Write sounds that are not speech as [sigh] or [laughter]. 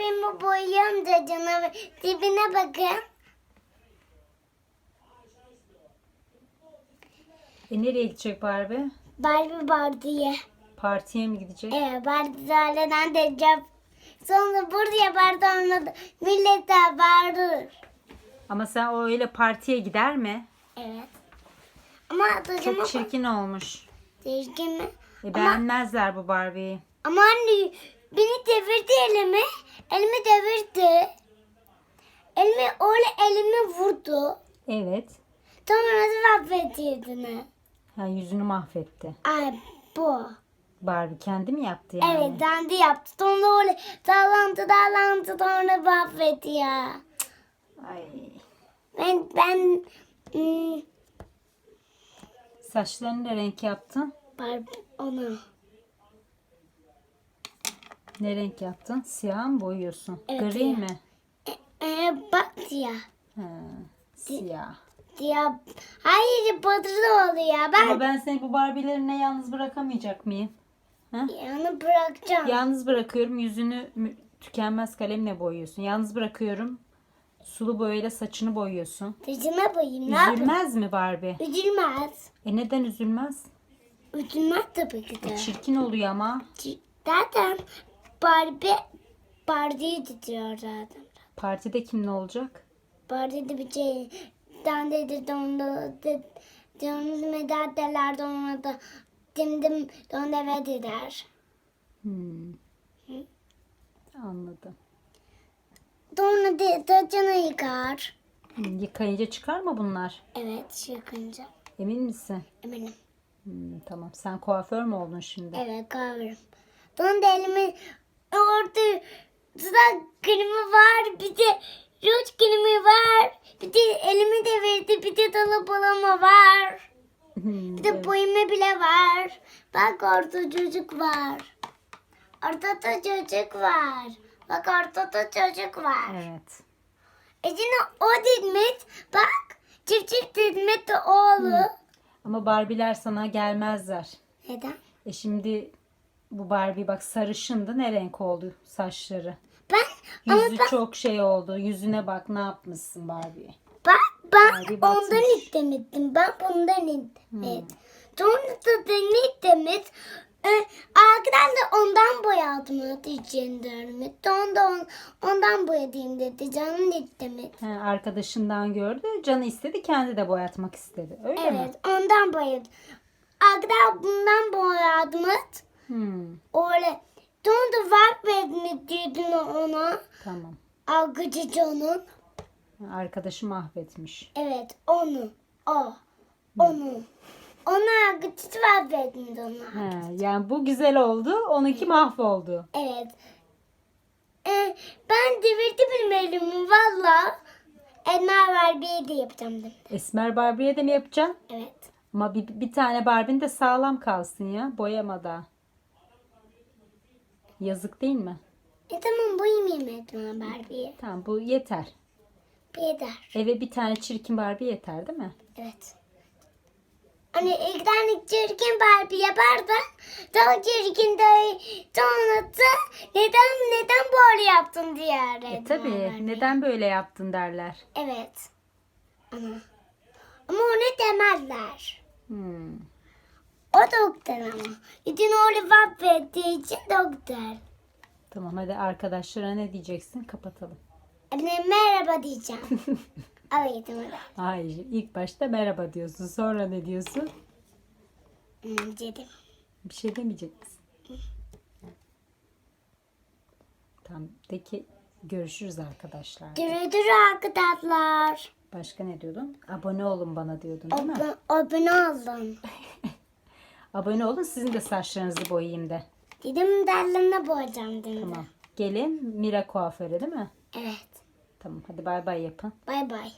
Barbie'mi boyayayım da canavar. Dibine bakın. E nereye gidecek Barbie? Barbie Barbie'ye. Partiye mi gidecek? Evet Barbie de cep. Sonra buraya Barbie olmadı. Millet de bağırır. Ama sen o öyle partiye gider mi? Evet. Ama Çok çirkin olmuş. Çirkin mi? E beğenmezler bu Barbie'yi. Ama anne beni devirdi elimi. Elimi devirdi. Elimi öyle elimi vurdu. Evet. Sonra nasıl affettirdin? Ha, yüzünü mahvetti. Ay bu. Barbie kendi mi yaptı yani? Evet dandı yaptı. Sonra öyle dağlantı dağlantı sonra mahvetti ya. Ay. Ben ben hmm, Saçlarını ne renk yaptın? Barbie onu. Ne renk yaptın? Siyah mı boyuyorsun? Evet, Gri siyah. mi? Ee, bak ya. Ha, siyah. Ya hayır batırdı oluyor. Ben Ama ben seni bu Barbie'lerine yalnız bırakamayacak mıyım? Ha? yanı bırakacağım. Yalnız bırakıyorum yüzünü tükenmez kalemle boyuyorsun. Yalnız bırakıyorum sulu boyayla saçını boyuyorsun. Dizime boyayım. Ne? Üzülmez mi Barbie? Üzülmez. E neden üzülmez? Üzülmez tabii ki de. E çirkin oluyor ama. Zaten Barbie Barbie'yi tutuyor zaten. Partide kim ne olacak? Barbie de bir şey dan dedi dondu Dönüz medalyalar dondu da dimdim dondu ve der. Hmm. Anladım. Dondu de saçını yıkar. Hmm, Yıkayınca çıkar mı bunlar? Evet yıkınca. Emin misin? Eminim. Hmm, tamam. Sen kuaför mü oldun şimdi? Evet kahverim. Dondu elimi orada dudak kremi var bir de ruj kremi var. Bir de elimi de verdi bir de dolap balama var. Hmm, Bir de boyama bile var. Bak orada çocuk var. Ortada çocuk var. Bak ortada çocuk var. Evet. Ecine o Didmet. Bak çift çift Didmet de oğlu. Ama Barbie'ler sana gelmezler. Neden? E şimdi bu Barbie bak sarışındı. Ne renk oldu saçları? Ben ama Yüzü ben, çok şey oldu. Yüzüne bak ne yapmışsın Barbie. ben, ben Barbie batmış. ondan istemedim. Ben bundan istemedim. Sonra da Didmet. E, arkadan da ondan boyadım için dönmek. Ondan, ondan boyadayım dedi. Canım istemedi. He, arkadaşından gördü. Canı istedi. Kendi de boyatmak istedi. Öyle mi? Evet ondan boyadım. Arkadan bundan boyadım. Hmm, Öyle. Sonra var vermek diyordun ona. tamam. Algıcı canın. Arkadaşı mahvetmiş. Evet onu. O. Onu. Ona algıcı var verdin ona. He, yani bu güzel oldu. Onunki mahvoldu. Evet. Ee, ben devirdi benim elimi valla. Var bir de yapacağım dedim. Esmer Barbie'ye de mi yapacaksın? Evet. Ama bir, bir tane Barbie'n de sağlam kalsın ya. Boyamada. Yazık değil mi? E tamam boyamayayım Edma Barbie'yi. Tamam bu yeter. Eder. Eve bir tane çirkin Barbie yeter değil mi? Evet. Hani ilk tane çirkin Barbie yapardı. Daha çirkin de da neden neden böyle yaptın diye E tabii. Barbie. Neden böyle yaptın derler. Evet. Ama, ama onu demezler. Hmm. O doktor ama. İçin öyle verdiği için doktor. Tamam hadi arkadaşlara ne diyeceksin? Kapatalım. Anne merhaba diyeceğim. [laughs] evet öyle. Hayır. ilk başta merhaba diyorsun. Sonra ne diyorsun? Hmm, dedim. Bir şey demeyecek misin? Tamam. De ki görüşürüz arkadaşlar. Görüşürüz arkadaşlar. Başka ne diyordun? Abone olun bana diyordun değil mi? Abone, abone olun. [laughs] Abone olun sizin de saçlarınızı boyayayım de. Dedim derlerine boğacağım dedim. Tamam. Gelin Mira kuaföre değil mi? Evet. Tamam hadi bay bay yapın. Bay bay.